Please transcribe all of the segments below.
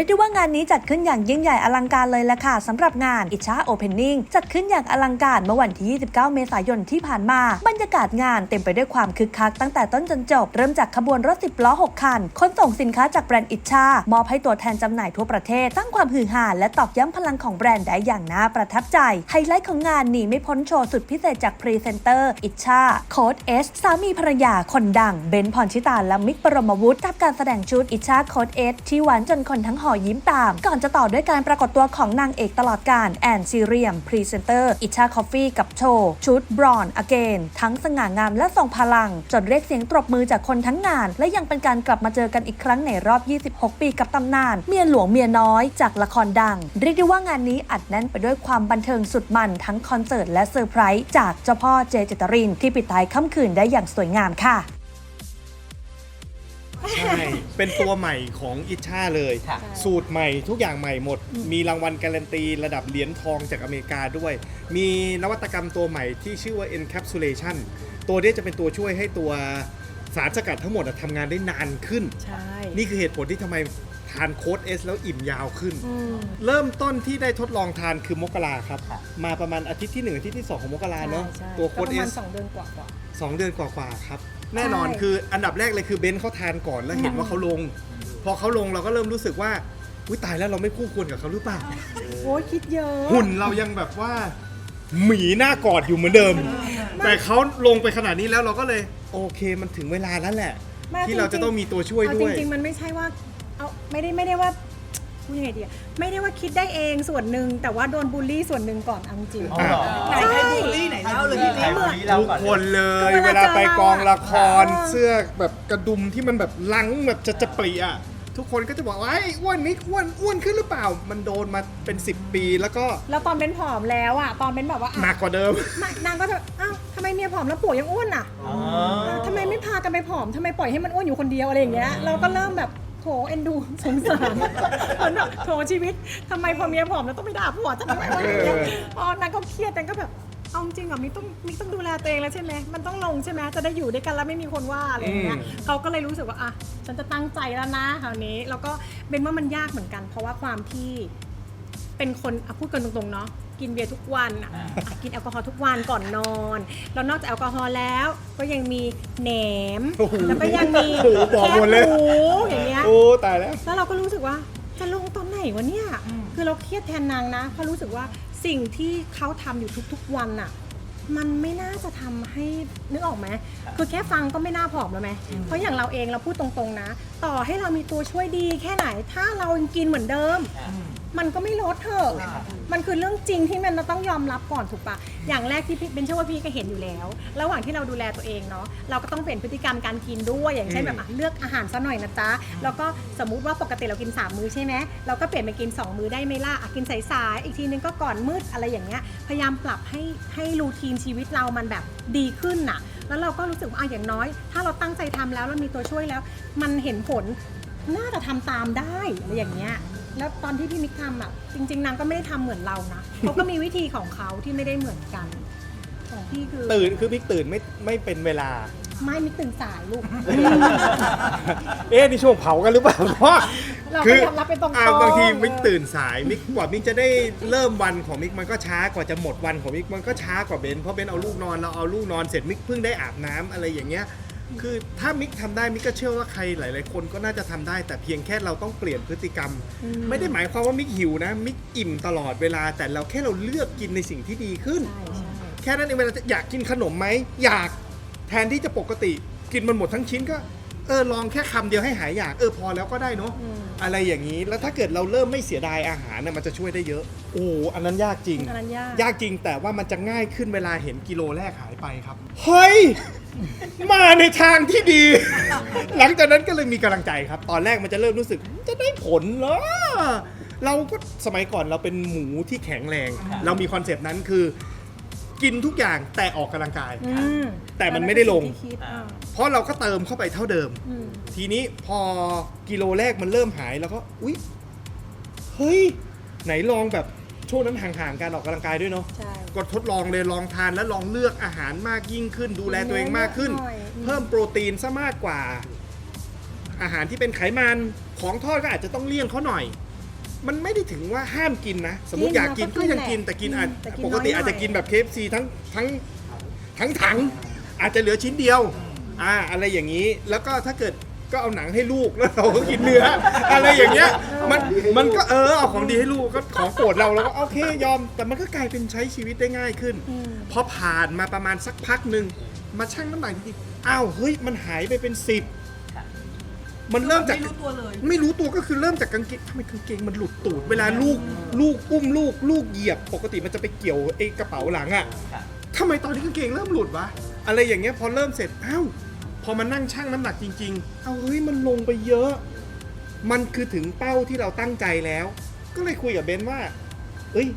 รียกได้ว่างานนี้จัดขึ้นอย่างยิ่งใหญ่อลังการเลยละค่ะสำหรับงานอิชาโอเพนนิ่งจัดขึ้นอย่างอลังการเมื่อวันที่ 29 เมษายนที่ผ่านมา บรรยากาศงานเต็มไปด้วยความคึกคักตั้งแต่ต้นจนจบ เริ่มจากขบวนรถ 10 ล้อ 6 คันขนส่งสินค้าจากแบรนด์อิชามอบให้ตัวแทนจำหน่ายทั่วประเทศสร้างความฮือฮาและตอกย้ำพลังของแบรนด์ได้อย่างน่าประทับใจ ไฮไลท์ของงานหนีไม่พ้นโชว์สุดพิเศษจากพรีเซนเตอร์อิชาโค้ดเอสสามีภรรยาคนดังเบนซ์พรชิตาและมิกบรมวุฒิกับการแสดงชุดอิชาโค้ดเอสที่หวานจนคนทั้งหอยิ้มตาม ก่อนจะต่อด้วยการปรากฏตัวของนางเอกตลอดการแอนซีเรียมพรีเซนเตอร์อิชาคอฟฟี่กับโชว์ ชุดบรอนอเกนทั้งสง่างามและทรงพลัง จนเรียกเสียงตรบมือจากคนทั้งงาน และยังเป็นการกลับมาเจอกันอีกครั้งในรอบ 26 ปีกับตำนาน เมียหลวงเมียน้อยจากละครดัง เรียกได้ว่างานนี้อัดแน่นไปด้วยความบันเทิงสุดมันทั้งคอนเสิร์ตและเซอร์ไพรส์จากเจ้าพ่อเจเจตริน ที่ปิดท้ายค่ำคืนได้อย่างสวยงามค่ะ ใช่ เป็นตัวใหม่ของอิชาเลย ค่ะ สูตรใหม่ทุกอย่างใหม่หมด มีรางวัลการันตีระดับเหรียญทองจากอเมริกาด้วย มีนวัตกรรมตัวใหม่ที่ชื่อว่า encapsulation ตัวนี้จะเป็นตัวช่วยให้ตัวสารสกัดทั้งหมดอะทำงานได้นานขึ้น ใช่นี่คือเหตุผลที่ทำไมทานโค้ด S แล้วอิ่มยาวขึ้นเริ่มต้นที่ได้ทดลองทานคือมกราครับมาประมาณอาทิตย์ที่ 1 อาทิตย์ที่ 2 ของมกราเนาะใช่ตัวโค้ด ก็ประมาณ S สองเดือนกว่ากว่าสองเดือนกว่าๆครับ แน่นอนใช่คืออันดับแรกเลยคือเบนซ์เขาทานก่อนแล้วเห็นว่าเขาลง พอเขาลงเราก็เริ่มรู้สึกว่าอุ้ยตายแล้วเราไม่คู่ควรกับเขาหรือเปล่า โอ้ยคิดเยอะหุ่นเรายังแบบว่า หมีหน้ากอดอยู่เหมือนเดิม แต่เขาลงไปขนาดนี้แล้วเราก็เลย โอเคมันถึงเวลาแล้วแหละ ไม่ที่เราจะต้องมีตัวช่วยเอาด้วยจริงๆ มันไม่ใช่ว่าเอาไม่ได้ไม่ได้ว่า พูดยังไงดีอะไม่ได้ว่าคิดได้เองส่วนหนึ่งแต่ว่าโดนบูลลี่ส่วนหนึ่งก่อนเอาจริงอ๋อเหรอใช่ไหนใครบูลลี่ไหนเล่าเลยพี่ใครบูลลี่เล่าทุกก่อนคนเลยก็เวเวลาลาไปกองละครเออเสื้อแบบกระดุมที่มันแบบลังแบบจะจะปรีอะทุกคนก็จะบอกว่าไอ้ยอ้วนนิกอ้วนอ้วนขึ้นหรือเปล่า มันโดนมาเป็น 10 ปีแล้วก็แล้วตอนเป็นผอมแล้วอะตอนเป็นแบบว่าอะหนักกว่าเดิม ไม่นางก็จะอ้าวทำไมเมียผอมแล้วผัวยังอ้วนอะอ๋อ ทำไมไม่พากันไปผอม ทำไมปล่อยให้มันอ้วนอยู่คนเดียวอะไรอย่างเงี้ย เราก็เริ่มแบบ โถเอ็นดูสงสารเหมือนแบบโถชีวิตทำไมพอเมียผอมแล้วต้องไปด่าผัวทำไมไม่อ้วนอย่างเงี้ยพอนางก็เครียดนางก็แบบเอาจริงเหรอมิกต้องมิกต้องดูแลตัวเองแล้วใช่ไหมมันต้องลงใช่ไหมจะได้อยู่ด้วยกันแล้วไม่มีคนว่าอะไรอย่างเงี้ยอืมเขาก็เลยรู้สึกว่าอะฉันจะตั้งใจแล้วนะคราวนี้แล้วก็เป็นว่ามันยากเหมือนกัน เพราะว่าความที่ เป็นคนอะพูดกันตรงๆเนาะกินเบียร์ทุกวันอะอะกินแอลกอฮอล์ทุกวันก่อนนอนแล้วนอกจากแอลกอฮอล์แล้ว ก็ยังมีแหนมโอ้โหแล้วก็ยังมีโอ้โหบอกหมดเลยแคบหมูอย่างเงี้ย โอ้ตายแล้ว แล้วเราก็รู้สึกว่าจะลงตอนไหนวะเนี่ยคือเราเครียดแทนนางนะ เพราะรู้สึกว่าสิ่งที่เขาทำอยู่ทุกๆวันอะมันไม่น่าจะทำให้นึกออกไหม คือแค่ฟังก็ไม่น่าผอมแล้วไหม เพราะอย่างเราเองเราพูดตรงๆนะ ต่อให้เรามีตัวช่วยดีแค่ไหน ถ้าเรายังกินเหมือนเดิมมั นก็ไม่ลดเถอะมันคือเรื่องจริงที่มันต้องยอมรับก่อนถูกปะอย่างแรกที่พี่เป็นเชื่อว่าพี่ก็เห็นอยู่แล้ว ระหว่างที่เราดูแลตัวเองเนาะเราก็ต้องเปลี่ยนพฤติกรรมการกินด้วยอย่างเช่นแบบอะเลือกอาหารซะหน่อยนะจ๊ะแล้วก็สมมุติว่าปกติเรากิน 3 มื้อใช่ไหมเราก็เปลี่ยนไปกิน 2 มื้อได้ไหมล่ะอะกินสายๆอีกทีนึงก็ก่อนมืดอะไรอย่างเงี้ยพยายามปรับให้ให้รูทีนชีวิตเรามันแบบดีขึ้นน่ะ แล้วเราก็รู้สึกว่าอะอย่างน้อย ถ้าเราตั้งใจทำแล้วแล้วมีตัวช่วยแล้ว มันเห็นผลน่าจะทำตามได้อะไรอย่างเงี้ย แล้วตอนที่พี่มิกทำอะ จริง ๆนางก็ไม่ได้ทำเหมือนเรานะเขาก็มีวิธีของเขาที่ไม่ได้เหมือนกัน ของพี่คือตื่นคือมิกตื่นไม่ไม่เป็นเวลา ไม่มิกตื่นสายลูก เอ๊ะนี่ช่วงเผากันหรือเปล่าเพราะเราก็ยอมรับเป็นตรงๆอ่าบางทีมิกตื่นสายมิกกว่ามิกจะได้เริ่มวันของมิกมันก็ช้ากว่าจะหมดวันของมิกมันก็ช้ากว่าเบนเพราะเบนเอาลูกนอนเราเอาลูกนอนเสร็จมิกเพิ่งได้อาบน้ำอะไรอย่างเงี้ย คือถ้ามิกทำได้มิกก็เชื่อว่าใครหลาย ๆ คนก็น่าจะทำได้ แต่เพียงแค่เราต้องเปลี่ยนพฤติกรรม ไม่ได้หมายความว่ามิกหิวนะ มิกอิ่มตลอดเวลา แต่เราแค่เราเลือกกินในสิ่งที่ดีขึ้น ใช่ใช่แค่นั้นเองเวลาอยากกินขนมไหมอยากแทนที่จะปกติ กินมันหมดทั้งชิ้นก็ เออลองแค่คำเดียวให้หายอยากเออพอแล้วก็ได้เนาะอืม อะไรอย่างนี้แล้วถ้าเกิดเราเริ่มไม่เสียดายอาหารน่ะมันจะช่วยได้เยอะ โอ้อันนั้นยากจริง อันนั้นยาก ยากจริงแต่ว่ามันจะง่ายขึ้นเวลาเห็นกิโลแรกหายไปครับ เฮ้ย มาในทางที่ดี หลังจากนั้นก็เลยมีกำลังใจครับ ตอนแรกมันจะเริ่มรู้สึกจะได้ผลเหรอ เราก็สมัยก่อนเราเป็นหมูที่แข็งแรง เรามีคอนเซปต์นั้นคือ กินทุกอย่างแต่ออกกำลังกาย อืมแต่มันไม่ได้ลง ที่คิดอ่าเพราะเราก็เติมเข้าไปเท่าเดิม อืม ทีนี้พอกิโลแรกมันเริ่มหายแล้วก็อุ๊ยเฮ้ย ไหนลองแบบช่วงนั้นห่างๆการออกกำลังกายด้วยเนาะ ใช่ก็ทดลองเลยลองทานแล้วลองเลือกอาหารมากยิ่งขึ้น ดูแลตัวเองมากขึ้นหน่อยอืมเพิ่มโปรตีนซะมากกว่า อาหารที่เป็นไขมันของทอดก็อาจจะต้องเลี่ยงเขาหน่อย มันไม่ได้ถึงว่าห้ามกินนะ สมมติกินอยากกินเราก็ก็ยังกินกินแหละแต่กินอาจแต่กินปกติน้อยหน่อยอาจจะกินแบบ KFC ทั้งทั้งทั้งถังอาจจะเหลือชิ้นเดียวอ่าอะไรอย่างนี้แล้วก็ถ้าเกิด ก็เอาหนังให้ลูกแล้วเราก็กินเนื้อ อะไรอย่างเงี้ยมันมันก็เออเอาของดีให้ลูกก็ของโปรดเราเราก็โอเคยอม แต่มันก็กลายเป็นใช้ชีวิตได้ง่ายขึ้นอืมพอผ่านมาประมาณสักพักหนึ่งมาชั่งน้ำหนักจริงๆอ้าวเฮ้ยมันหายไปเป็นสิบมันเริ่มจากไม่รู้ตัวเลยไม่รู้ตัวก็คือเริ่มจากกางเกงทำไมกางเกงมันหลุดตูด เวลาลูกลูกอุ้มลูกลูกเหยียบ ปกติมันจะไปเกี่ยวไอ้กระเป๋าหลังอะทำไมตอนนี้กางเกงเริ่มหลุดวะอะไรอย่างเงี้ยพอเริ่มเสร็จอ้าวพ อมานั่งชั่งน้ำหนักจริง ๆ เอาเฮ้ยมันลงไปเยอะ มันคือถึงเป้าที่เราตั้งใจแล้ว ก็เลยคุยกับเบนว่า เอ้ย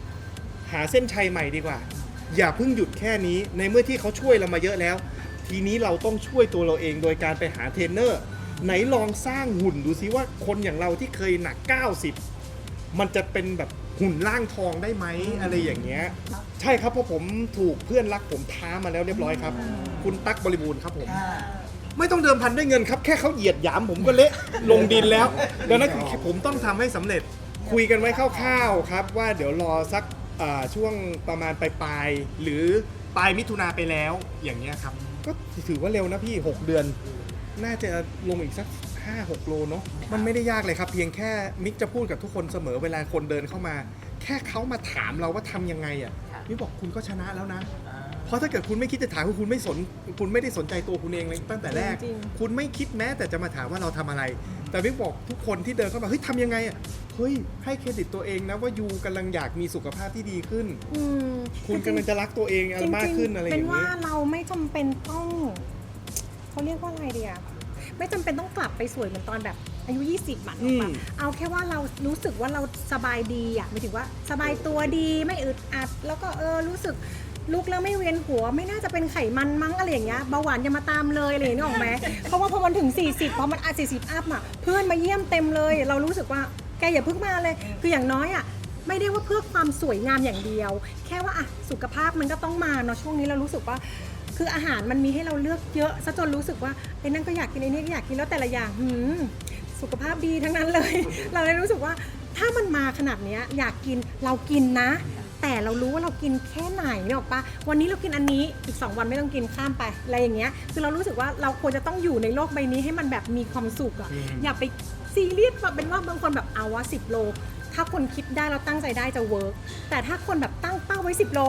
หาเส้นชัยใหม่ดีกว่า อย่าเพิ่งหยุดแค่นี้ ในเมื่อที่เขาช่วยเรามาเยอะแล้ว ทีนี้เราต้องช่วยตัวเราเองโดยการไปหาเทรนเนอร์ ไหนลองสร้างหุ่นดูซิว่าคนอย่างเราที่เคยหนัก 90 มันจะเป็นแบบหุ่นร่างทองได้ไหมอะไรอย่างเงี้ย ใช่ครับเพราะผมถูกเพื่อนรักผมท้ามาแล้วเรียบร้อยครับ คุณตั๊กบริบูรณ์ครับผม ไม่ต้องเดิมพันด้วยเงินครับ แค่เขาเหยียดหยามผมก็เละลงดินแล้วดังนั้นคือผมต้องทำให้สำเร็จคุยกันไว้คร่าวๆครับ ว่าเดี๋ยวรอสักอ่าช่วงประมาณปลายๆหรือปลายมิถุนาไปแล้วอย่างเงี้ยครับ ก็ถือว่าเร็วนะพี่ 6 เดือน น่าจะลงอีกสัก 5-6 โลเนาะมันไม่ได้ยากเลยครับ เพียงแค่มิกจะพูดกับทุกคนเสมอเวลาคนเดินเข้ามา แค่เขามาถามเราว่าทำยังไงอะมิกบอกคุณก็ชนะแล้วนะเพ ราะถ้าเกิดคุณไม่คิดจะถามคือคุณไม่สน คุณไม่ได้สนใจตัวคุณเองเลยตั้งแต่แรก จริง คุณไม่คิดแม้แต่จะมาถามว่าเราทำอะไร แต่วิกบอกทุกคนที่เดินเข้ามาเฮ้ยทำยังไงอะเฮ้ยให้เครดิตตัวเองนะว่ายูกำลังอยากมีสุขภาพที่ดีขึ้น อืมคุณกำลังจะรักตัวเองจริงๆมากขึ้นอะไรอเป็ย่านงว่านี้ เราไม่จำเป็นต้องเขาเรียกว่าอะไรเดียไม่จำเป็นต้องกลับไปสวยเหมือนตอนแบบอายุ 20อะอืม เอาแค่ว่าเรารู้สึกว่าเราสบายดีอะหมายถึงว่าสบายตัวดีไม่อึดอัด แล้วก็เออรู้สึก ลุกแล้วไม่เวียนหัวไม่น่าจะเป็นไขมันมั้งอะไรอย่างเงี้ยเบาหวานอย่ามาตามเลยอะไรอย่างเงี้ยนึกออกไหมเพราะว่าพอมันถึง 40 พอมันอะ40 อัพอะเพื่อนมาเยี่ยมเต็มเลย เรารู้สึกว่าแกอย่าเพิ่งมาเลย คืออย่างน้อยอะไม่ได้ว่าเพื่อความสวยงามอย่างเดียว แค่ว่าอะสุขภาพมันก็ต้องมาเนาะช่วงนี้เรารู้สึกว่า คืออาหารมันมีให้เราเลือกเยอะซะจนรู้สึกว่าไอ้นั่นก็อยากกินไอ้นี่ก็อยากกินแล้วแต่ละอย่างหืมสุขภาพดีทั้งนั้นเลย เราเลยรู้สึกว่าถ้ามันมาขนาดเนี้ยอยากกินเรากินนะ แต่เรารู้ว่าเรากินแค่ไหนเนี่ยหรอกปะวันนี้เรากินอันนี้อีก 2 วันไม่ต้องกินข้ามไปอะไรอย่างเงี้ยคือเรารู้สึกว่าเราควรจะต้องอยู่ในโลกใบนี้ให้มันแบบมีความสุขอะอืม อย่าไปซีเรียสแบบเป็นว่าบางคนแบบเอาว่าสิโล ถ้าคนคิดได้แล้วตั้งใจได้จะเวิร์กแต่ถ้าคนแบบตั้งเป้าไว้ 10 โล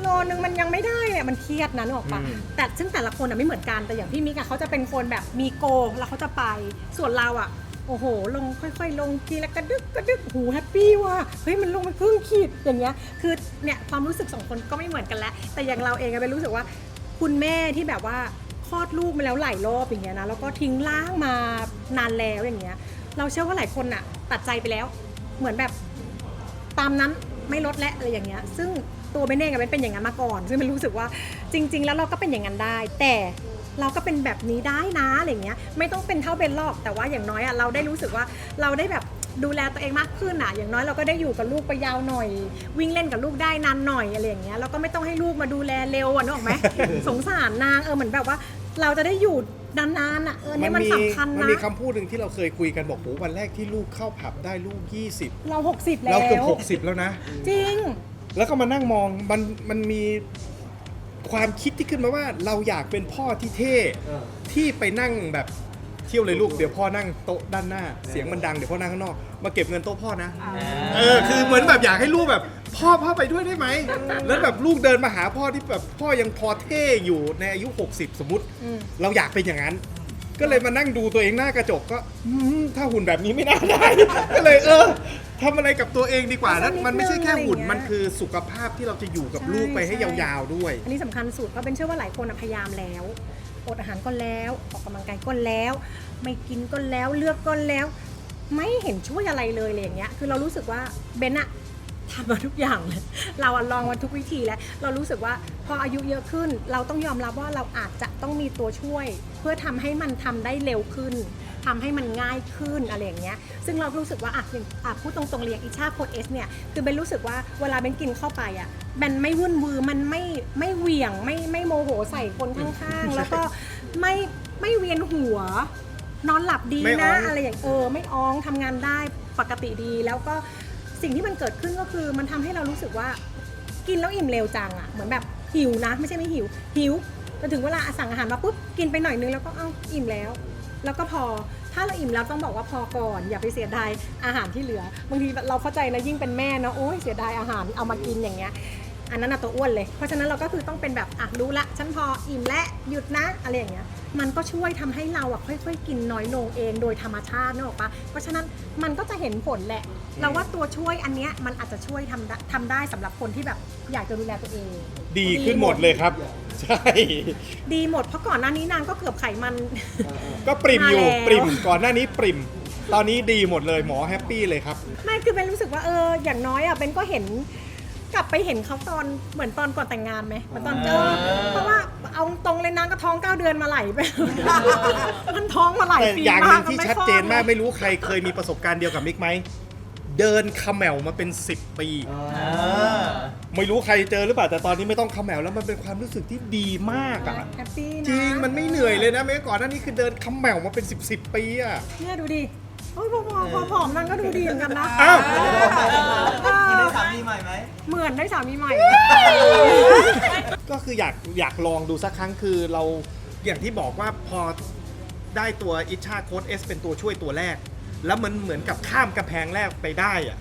โลนึงมันยังไม่ได้เนี่ยมันเครียดนะนึกออกปะอืม แต่ซึ่งแต่ละคนอะไม่เหมือนกันแต่อย่างพี่มิกอะเขาจะเป็นคนแบบมีโกแล้วเขาจะไปส่วนเราอะ โอ้โห ลงค่อยๆ ลงทีละกระดึกกระดึกหูแฮปปี้ว่ะเฮ้ยมันลงไปครึ่งขีดอย่างเงี้ยคือเนี่ยความรู้สึกสองคนก็ไม่เหมือนกันแล้ว แต่อย่างเราเองอะเป็นรู้สึกว่า คุณแม่ที่แบบว่าคลอดลูกมาแล้วหลายรอบอย่างเงี้ยนะแล้วก็ทิ้งร่างมานานแล้วอย่างเงี้ย เราเชื่อว่าหลายคนอะตัดใจไปแล้ว เหมือนแบบตามนั้นไม่ลดและอะไรอย่างเงี้ย ซึ่งตัวเบนเองอะเป็นเป็นอย่างนั้นมาก่อน ซึ่งมันรู้สึกว่าจริง ๆ แล้วเราก็เป็นอย่างนั้นได้ แต่ เราก็เป็นแบบนี้ได้นะอะไรเงี้ยไม่ต้องเป็นเท่าเบนหรอกแต่ว่าอย่างน้อยอะเราได้รู้สึกว่าเราได้แบบดูแลตัวเองมากขึ้นอะอย่างน้อยเราก็ได้อยู่กับลูกไปยาวหน่อย วิ่งเล่นกับลูกได้นานหน่อยอะไรอย่างเงี้ยแล้วก็ไม่ต้องให้ลูกมาดูแลเร็วอะนึกออกไหม สงสารนางเออเหมือนแบบว่า เราจะได้อยู่นานๆอะเออเนี่ยมันสำคัญมันนะมีคำพูดหนึ่งที่เราเคยคุยกันบอกโหวันแรกที่ลูกเข้าผับได้ลูก 20 เราหกสิบแล้วเราเกือบ60 แล้วนะ จริง แล้วก็มานั่งมองมันมันมี ความคิดที่ขึ้นมาว่าเราอยากเป็นพ่อที่เท่ที่ไปนั่งแบบเที่ยวเลยลูกเดี๋ยวพ่อนั่งโต๊ะด้านหน้า เสียงมันดังเดี๋ยวพ่อนั่งข้างนอกมาเก็บเงินโต๊ะพ่อนะเออคือเหมือนแบบอยากให้ลูกแบบ พ่อพ่อไปด้วยได้ไหมแล้วแบบลูกเดินมาหาพ่อที่แบบพ่อยังพอเท่อยู่ในอายุ 60 สมมติอืมเราอยากเป็นอย่างนั้น ก็เลยมานั่งดูตัวเองหน้ากระจกก็อืมถ้าหุ่นแบบนี้ไม่น่าได้ก็เลยเออ ทำอะไรกับตัวเองดีกว่านั้นมันไม่ใช่แค่หุ่น มันคือสุขภาพที่เราจะอยู่กับลูกไปให้ยาวๆด้วย อันนี้สำคัญสุดเพราะเป็นเชื่อว่าหลายคนอะพยายามแล้ว อดอาหารก็แล้วออกกำลังกายก็แล้ว ไม่กินก็แล้วเลือกก็แล้ว ไม่เห็นช่วยอะไรเลยเลยอย่างเงี้ยคือเรารู้สึกว่าเบนอะทำมาทุกอย่างเลยเราอะลองมาทุกวิธีแล้ว เรารู้สึกว่าพออายุเยอะขึ้น เราต้องยอมรับว่าเราอาจจะต้องมีตัวช่วย เพื่อทำให้มันทำได้เร็วขึ้น ทำให้มันง่ายขึ้นอะไรอย่างเงี้ยซึ่งเรารู้สึกว่าอะอย่างอะพูดตรงๆเลยอย่างอิชาโคดเอสเนี่ยคือเบนรู้สึกว่าเวลาเบนกินเข้าไปอะมันไม่วุ่นวือมันไม่ไม่เหวี่ยงไม่ไม่โมโหใส่คนข้างๆ แล้วก็ไม่ไม่เวียนหัวนอนหลับดีไม่อ้นะองอะไรอย่างเออไม่อ้องทำงานได้ปกติดีแล้วก็สิ่งที่มันเกิดขึ้นก็คือมันทำให้เรารู้สึกว่ากินแล้วอิ่มเร็วจังอะเหมือนแบบหิวนะ ไม่ใช่ไม่หิว หิวแต่ถึงเวลาสั่งอาหารมาปุ๊บกินไปหน่อยนึงแล้วก็เอ้าอิ่มแล้ว แล้วก็พอ ถ้าเราอิ่มแล้วต้องบอกว่าพอก่อน อย่าไปเสียดายอาหารที่เหลือบางทีเราเข้าใจนะยิ่งเป็นแม่เนะโอ้ยเสียดายอาหารเอามากินอย่างเงี้ยอันนั้นน่ะตัวอ้วนเลย เพราะฉะนั้นเราก็คือต้องเป็นแบบอะรู้ละฉันพออิ่มและหยุดนะอะไรอย่างเงี้ย มันก็ช่วยทำให้เราอะค่อย ๆ กินน้อยลงเองโดยธรรมชาตินึกออกปะเพราะฉะนั้นมันก็จะเห็นผลแหละ เราว่าตัวช่วยอันเนี้ยมันอาจจะช่วยทำได้ทำได้สำหรับคนที่แบบอยากจะดูแลตัวเอง ดีขึ้นหมดเลยครับ ใช่ ดีหมดเพราะก่อนหน้านี้นางก็เกือบไขมัน ก็ปริมอยู่มาแล้วปริมก่อนหน้านี้ปริมตอนนี้ดีหมดเลยหมอแฮปปี้เลยครับไม่คือเป็นรู้สึกว่าเอออย่างน้อยอะเป็นก็เห็นกลับไปเห็นเขาตอนเหมือนตอนก่อนแต่งงานไหมเหมือนตอนเจอเพราะว่า เอาตรงเลยนางก็ท้องเก้าเดือนมาไหลไปมันท้องมาไหลายแต่ปีอย่างหมานึ่กงที่ไชัดเจนมากคลอดไม่รู้ใครเคยมีประสบการณ์เดียวกับมิกไหม เดินเขมวมาเป็น 10 ปี ไม่รู้ใครเจอหรือเปล่าแต่ตอนนี้ไม่ต้องเขมวแล้วมันเป็นความรู้สึกที่ดีมากอะแฮปปี้นะจริงมันไม่เหนื่อยเลยนะเมื่อก่อนหน้านี้คือเดินเขมวมาเป็น 10บสปีอะเนี่ยดูดิโอ้ยพอพอพอผอมนางก็ดูดีเหมือนกันนะอ้าว เออได้สามีใหม่ไหม เหมือนได้สามีใหม่ ก็คืออยากอยากลองดูสักครั้งคือเราอย่างที่บอกว่าพอได้ตัวอิชาโค้ดเอสเป็นตัวช่วยตัวแรก แล้วมันเหมือนกับข้ามกำแพงแรกไปได้อะ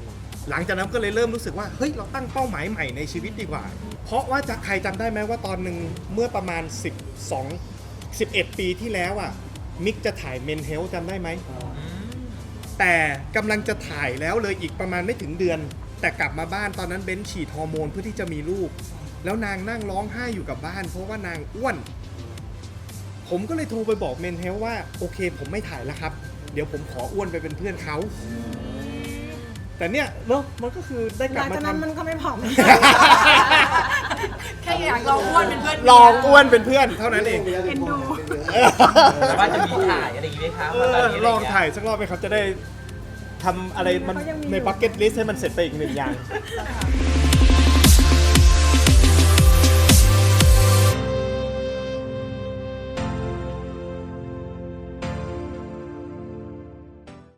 หลังจากนั้นก็เลยเริ่มรู้สึกว่าเฮ้ยเราตั้งเป้าหมายใหม่ในชีวิตดีกว่า เพราะว่าจะใครจำได้ไหมว่าตอนหนึ่งเมื่อประมาณ 12 11 ปีที่แล้วอะมิกจะถ่ายเมนเฮลจำได้ไหมแต่กำลังจะถ่ายแล้วเลยอีกประมาณไม่ถึงเดือน แต่กลับมาบ้านตอนนั้นเบนฉีดฮอร์โมนเพื่อที่จะมีลูก แล้วนางนั่งร้องไห้อยู่กับบ้าน เพราะว่านางอ้วน ผมก็เลยโทรไปบอกเมนเฮลว่าโอเค ผมไม่ถ่ายแล้วครับ เดี๋ยวผมขออ้วนไปเป็นเพื่อนเขา แต่เนี่ยเนาะมันก็คือได้กหลับลังมาจากนั้นทำมันก็ไม่ผอม แค่อยากลองอ้วนเป็นเพื่อนลองอ้วนเป็นเพื่อนเท่านั้นเองเอ็นดู แต่ว่าจะมีถ่ายอะไรอย่างงี้ไหมครับเออลองถ่ายสักรอบไหมครับจะได้ทำอะไรมันในบักเก็ตลิสต์ให้มันเสร็จไปอีกหนึ่งอย่าง